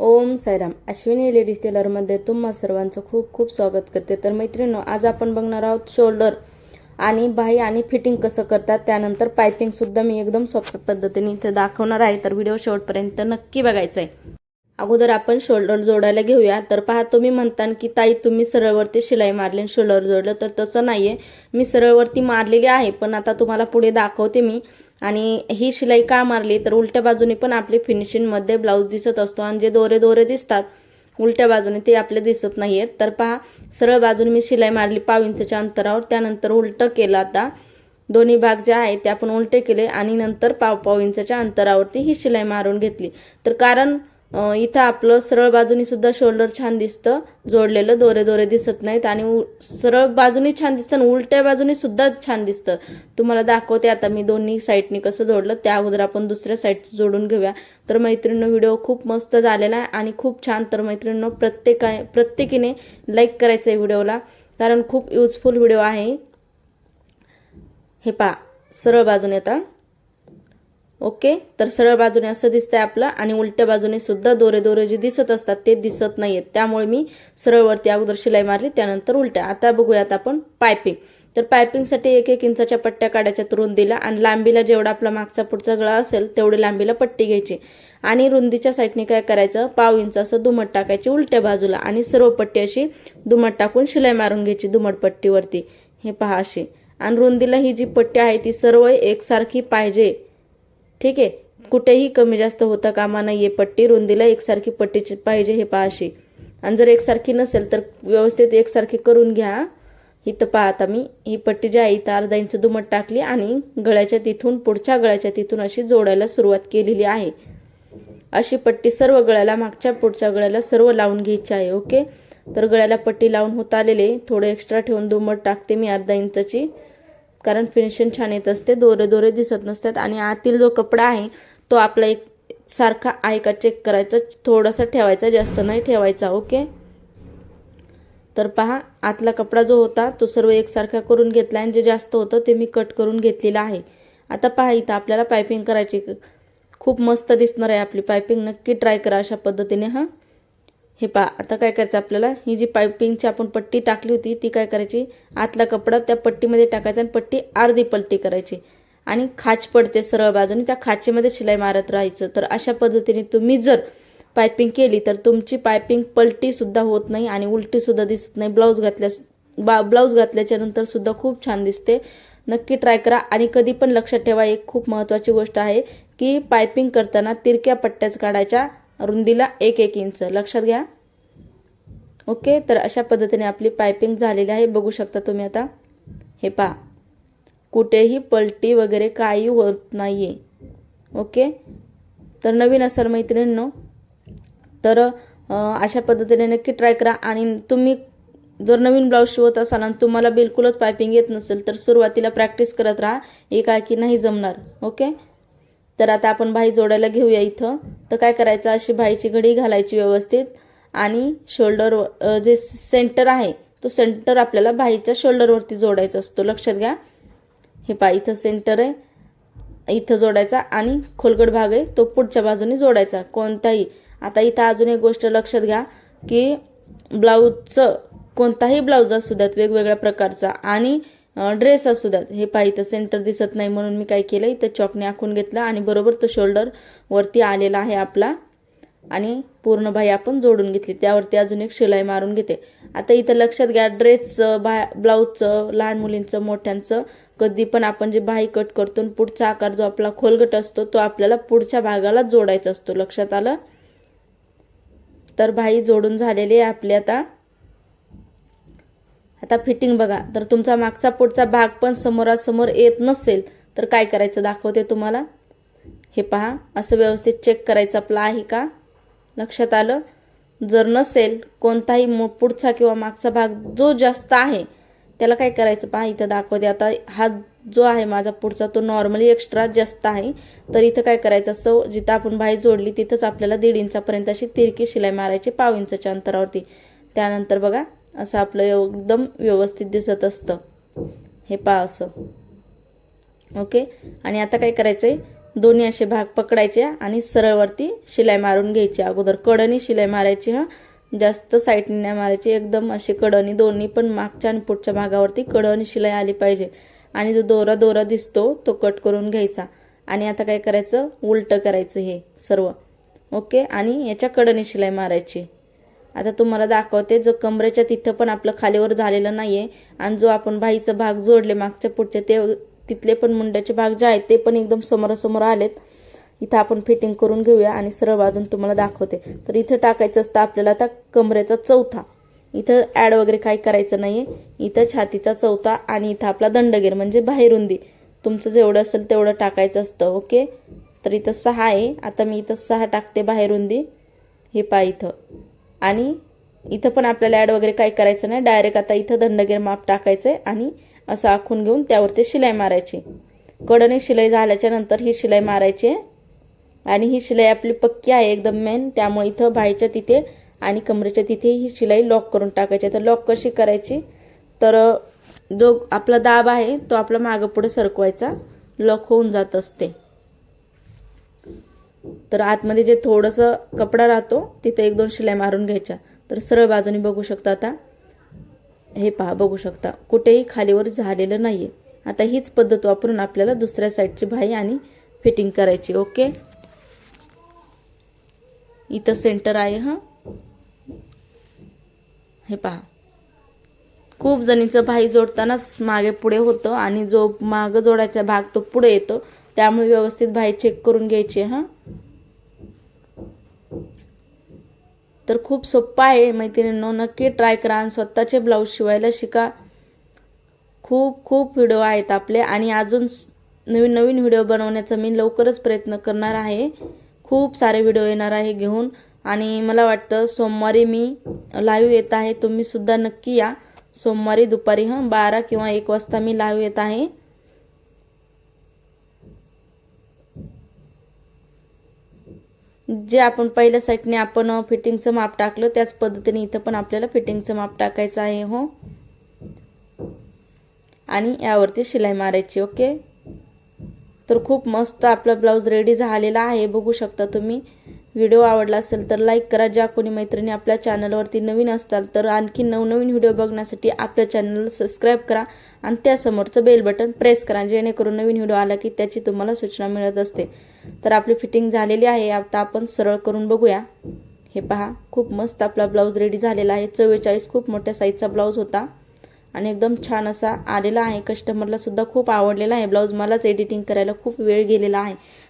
ओम Sairam Ashwini ladies टेलरमध्ये तुम्हा सर्वांचं खूप खूप स्वागत करते. तर मैत्रिणी आज आपण बघणार आहोत शोल्डर आणि बाही आणि फिटिंग कसं करतात. त्यानंतर पायपिंग सुद्धा मी एकदम सोप्या पद्धतीने इथे दाखवणार आहे. तर व्हिडिओ शेवटपर्यंत नक्की बघायचा आहे अगोदर आपण शोल्डर जोडायला घेऊया. तर पहा तुम्ही म्हणता की ताई तुम्ही सरळवरती शिलाई मारली आणि शोल्डर जोडलं. तर तसं नाहीये. मी सरळवरती मारलेली आहे पण आता तुम्हाला पुढे दाखवते मी. आणि ही शिलाई का मारली? तर उलट्या बाजूने पण आपली फिनिशिंगमध्ये ब्लाऊज दिसत असतो आणि जे दोरे दोरे दिसतात उलट्या बाजूने ते आपले दिसत नाहीयेत. तर पहा सरळ बाजूने मी शिलाई मारली पाव इंचच्या अंतरावर त्यानंतर उलटं केलं आता. दोन्ही भाग जे आहे ते आपण उलटे केले आणि नंतर पाव पाव इंचाच्या अंतरावरती ही शिलाई मारून घेतली. तर कारण इथं आपलं सरळ बाजूनी सुद्धा शोल्डर छान दिसतं. जोडलेलं दोरे दोरे दिसत नाहीत आणि उ- सरळ बाजूनी छान दिसतं आणि उलट्या बाजूनी सुद्धा छान दिसतं. तुम्हाला दाखवते आता मी दोन्ही साईडनी कसं जोडलं. त्या अगोदर आपण दुसऱ्या साईडचं जोडून घेऊया. तर मैत्रिणींनो व्हिडिओ खूप मस्त झालेला आहे आणि खूप छान. तर मैत्रिणींनो प्रत्येका प्रत्येकीने लाईक करायचं आहे व्हिडिओला कारण खूप युजफुल व्हिडिओ आहे. हे पा सरळ बाजूने आता. ओके? तर सरळ बाजूने असं दिसतंय आपलं आणि उलट्या बाजूने सुद्धा दोरे दोरे जे दिसत असतात ते दिसत नाहीयेत. त्यामुळे मी सरळवरती अगोदर शिलाई मारली त्यानंतर उलट्या. आता बघूयात आपण पायपिंग. तर पायपिंगसाठी एक एक इंचाच्या पट्ट्या काढायच्या रुंदीला आणि लांबीला जेवढा आपला मागचा पुढचा गळा असेल तेवढी लांबीला पट्टी घ्यायची. आणि रुंदीच्या साईडने काय करायचं? पाव इंच असं दुमट टाकायची उलट्या बाजूला आणि सर्व पट्टी अशी दुमट टाकून शिलाई मारून घ्यायची दुमट पट्टीवरती. हे पहा अशी. आणि रुंदीला ही जी पट्टी आहे ती सर्व एकसारखी पाहिजे. ठीक आहे? कुठेही कमी जास्त होता कामा नाहीये पट्टी रुंदीला एकसारखी पट्टीची पाहिजे हे पाहाशी आणि जर एकसारखी नसेल तर व्यवस्थित एकसारखी करून घ्या. इथं पाहता मी. ही पट्टी जी आहे इथं अर्धा इंच दुमट टाकली आणि गळ्याच्या तिथून पुढच्या गळ्याच्या तिथून अशी जोडायला सुरुवात केलेली आहे. अशी पट्टी सर्व गळ्याला मागच्या पुढच्या गळ्याला सर्व लावून घ्यायची आहे ओके? तर गळ्याला पट्टी लावून होत आलेले थोडं एक्स्ट्रा ठेवून दुमट टाकते मी अर्धा इंचाची. कारण फिनिशिंग छान येत असते दोरे दोरे दिसत नसतात आणि आतील जो कपडा आहे तो आपला एक सारखा आहे का चेक करायचा थोडासा ठेवायचा जास्त नाही ठेवायचा ओके तर पहा आतला कपडा जो होता तो सर्व एकसारखा करून घेतला आणि जे जास्त होतं ते मी कट करून घेतलेलं आहे. आता पहा इथं आपल्याला पायपिंग करायची खूप मस्त दिसणार आहे आपली पायपिंग नक्की ट्राय करा अशा पद्धतीने हां? हे पा आता काय करायचं आपल्याला? ही जी पायपिंगची आपण पट्टी टाकली होती ती काय करायची? आतला कपडा त्या पट्टीमध्ये टाकायचा आणि पट्टी अर्धी पलटी करायची. आणि खाच पडते सरळ बाजूने त्या खाचेमध्ये शिलाई मारत राहायचं. तर अशा पद्धतीने तुम्ही जर पायपिंग केली तर तुमची पायपिंग पलटीसुद्धा होत नाही आणि उलटीसुद्धा दिसत नाही. ब्लाऊज घातल्या बा ब्लाऊज घातल्याच्या नंतर सुद्धा खूप छान दिसते. नक्की ट्राय करा. आणि कधी पण लक्षात ठेवा एक खूप महत्त्वाची गोष्ट आहे की पायपिंग करताना तिरक्या पट्ट्याच काढायच्या. रुंदीला एक एक इंच. लक्षात घ्या. ओके? तर अशा पद्धतीने आपली पायपिंग झालेली आहे. बघू शकता तुम्ही आता. हे पहा. कुठेही पलटी वगैरे काही होत नाही आहे ओके? तर नवीन असाल मैत्रिणींनो तर अशा पद्धतीने नक्की ट्राय करा. आणि तुम्ही जर नवीन ब्लाऊज शिवत असाल आणि तुम्हाला बिलकुलच पायपिंग येत नसेल तर सुरुवातीला प्रॅक्टिस करत राहा. एकाकी नाही जमणार. ओके? तर आता आपण भाई जोडायला घेऊया इथं. तर काय करायचं? अशी भाईची घडी घालायची व्यवस्थित. आणि शोल्डर जे सेंटर आहे तो सेंटर आपल्याला भाईच्या शोल्डरवरती जोडायचा असतो. लक्षात घ्या. हे पहा इथं सेंटर आहे. इथं जोडायचा आणि खोलगड भाग आहे तो पुढच्या बाजूने जोडायचा. कोणताही. आता इथं अजून एक गोष्ट लक्षात घ्या की ब्लाऊजचं कोणताही ब्लाऊज असू द्यात वेगवेगळ्या प्रकारचा. आणि ड्रेस असू द्यात. हे पहा सेंटर दिसत नाही म्हणून मी काय केलं इथं चॉकने आखून घेतलं आणि बरोबर तो शोल्डर वरती आलेला आहे आपला. आणि पूर्ण बाई आपण जोडून घेतली. त्यावरती अजून एक शिलाई मारून घेते. आता इथं लक्षात घ्या ड्रेसचं बा ब्लाऊजचं लहान मुलींचं मोठ्यांचं कधी पण आपण जे बाही कट करतो आणि पुढचा आकार जो आपला खोलगट असतो तो आपल्याला पुढच्या भागाला जोडायचा असतो. लक्षात आलं? तर बाई जोडून झालेली आहे आपली आता आता फिटिंग बघा. तर तुमचा मागचा पुढचा भाग पण समोरासमोर येत नसेल तर काय करायचं दाखवते तुम्हाला? हे पहा. असं व्यवस्थित चेक करायचं आपलं आहे का? लक्षात आलं? जर नसेल कोणताही पुढचा किंवा मागचा भाग जो जास्त आहे त्याला काय करायचं? पहा इथं दाखवते. आता हा जो आहे माझा पुढचा तो नॉर्मली एक्स्ट्रा जास्त आहे. तर इथं काय करायचं? असं जिथं आपण बाई जोडली तिथंच आपल्याला दीड इंचापर्यंत अशी तिरकी शिलाई मारायची पाव इंचाच्या अंतरावरती. त्यानंतर बघा असं आपलं एकदम व्यवस्थित दिसत असतं. हे पहा असं. ओके? आणि आता काय करायचं आहे दोन्ही असे भाग पकडायचे आणि सरळवरती शिलाई मारून घ्यायची. अगोदर कडनी शिलाई मारायची हा. जास्त साईडने नाही मारायची. एकदम अशी कडणी दोन्ही पण मागच्या आणि पुढच्या भागावरती कडणी शिलाई आली पाहिजे. आणि जो दोरा दोरा दिसतो तो कट करून घ्यायचा. आणि आता काय करायचं? उलटं करायचं हे सर्व. ओके? आणि याच्या कडणी शिलाई मारायची. आता तुम्हाला दाखवते जो कमरेच्या तिथं पण आपलं खालीवर झालेलं नाही आहे आणि जो आपण बाईचा भाग जोडले मागच्या पुढचे ते तिथले पण मुंड्याचे भाग जे आहेत ते पण एकदम समोरासमोर आलेत. इथं आपण फिटिंग करून घेऊया आणि सरळ बाजून तुम्हाला दाखवते. तर इथं टाकायचं असतं आपल्याला आता कमरेचा चौथा. इथं ॲड वगैरे काही करायचं नाही आहे इथं छातीचा चौथा आणि इथं आपला दंडगीर म्हणजे बाहेरुंदी. तुमचं जेवढं असेल तेवढं टाकायचं असतं ओके? तर इथं सहा आहे. आता मी इथं सहा टाकते बाहेरुंदी. हे पा इथं. आणि इथं पण आपल्याला ॲड वगैरे काही करायचं नाही. डायरेक्ट आता इथं दंडगीर माप टाकायचं आहे आणि असं आखून घेऊन त्यावरती शिलाई मारायची. कडने शिलाई झाल्याच्यानंतर ही शिलाई मारायची आणि ही शिलाई आपली पक्की आहे एकदम मेन त्यामुळे इथं बाहेरच्या तिथे आणि कमरेच्या तिथे ही शिलाई लॉक करून टाकायची तर लॉक कशी करायची? तर जो आपला दाब आहे तो आपला मागं पुढे सरकवायचा. लॉक होऊन जात असते. तर आतमध्ये जे थोडंसं कपडा राहतो तिथे एक दोन शिलाई मारून घ्यायच्या. तर सरळ बाजूने बघू शकता आता. हे पहा बघू शकता. कुठेही खालीवर झालेलं नाहीये. आता हीच पद्धत वापरून आपल्याला दुसऱ्या साईडची भाई आणि फिटिंग करायची ओके? इथं सेंटर आहे हा? हे पहा. खूप जणीचं भाई जोडतानाच मागे पुढे होतं आणि जो माग जोडायचा भाग तो पुढे येतो. त्यामुळे व्यवस्थित भाई चेक करून घ्यायची हा. तर खूप सोप्पा आहे मैत्रिणींनो. नक्की ट्राय करा आणि स्वतःचे ब्लाऊज शिवायला शिका. खूप खूप व्हिडिओ आहेत आपले. आणि अजून नवीन नवीन व्हिडिओ बनवण्याचा मी लवकरच प्रयत्न करणार आहे. खूप सारे व्हिडिओ येणार आहे घेऊन. आणि मला वाटतं सोमवारी मी लाईव्ह येत आहे. तुम्ही सुद्धा नक्की या. सोमवारी दुपारी हां बारा किंवा एक वाजता मी लाईव्ह येत आहे. जे आपण पहिल्या साईडने आपण फिटिंगचं माप टाकलं त्याच पद्धतीने इथं पण आपल्याला फिटिंगचं माप टाकायचं आहे हो. आणि यावरती शिलाई मारायची ओके? तर खूप मस्त आपला ब्लाऊज रेडी झालेला आहे बघू शकता तुम्ही. व्हिडिओ आवडला असेल तर लाईक करा. ज्या कोणी मैत्रिणी आपल्या चॅनलवरती नवीन असतात तर आणखी नवनवीन व्हिडिओ बघण्यासाठी आपल्या चॅनलला सबस्क्राईब करा. आणि त्यासमोरचं बेल बटन प्रेस करा जेणेकरून नवीन व्हिडिओ आला की त्याची तुम्हाला सूचना मिळत असते. तर आपली फिटिंग झालेली आहे. आता आपण सरळ करून बघूया. हे पहा खूप मस्त आपला ब्लाऊज रेडी झालेला आहे. चव्वेचाळीस खूप मोठ्या साईजचा ब्लाऊज होता. आणि एकदम छान असा आलेला आहे. कस्टमरला सुद्धा खूप आवडलेला आहे ब्लाऊज मलाच एडिटिंग करायला खूप वेळ गेलेला आहे.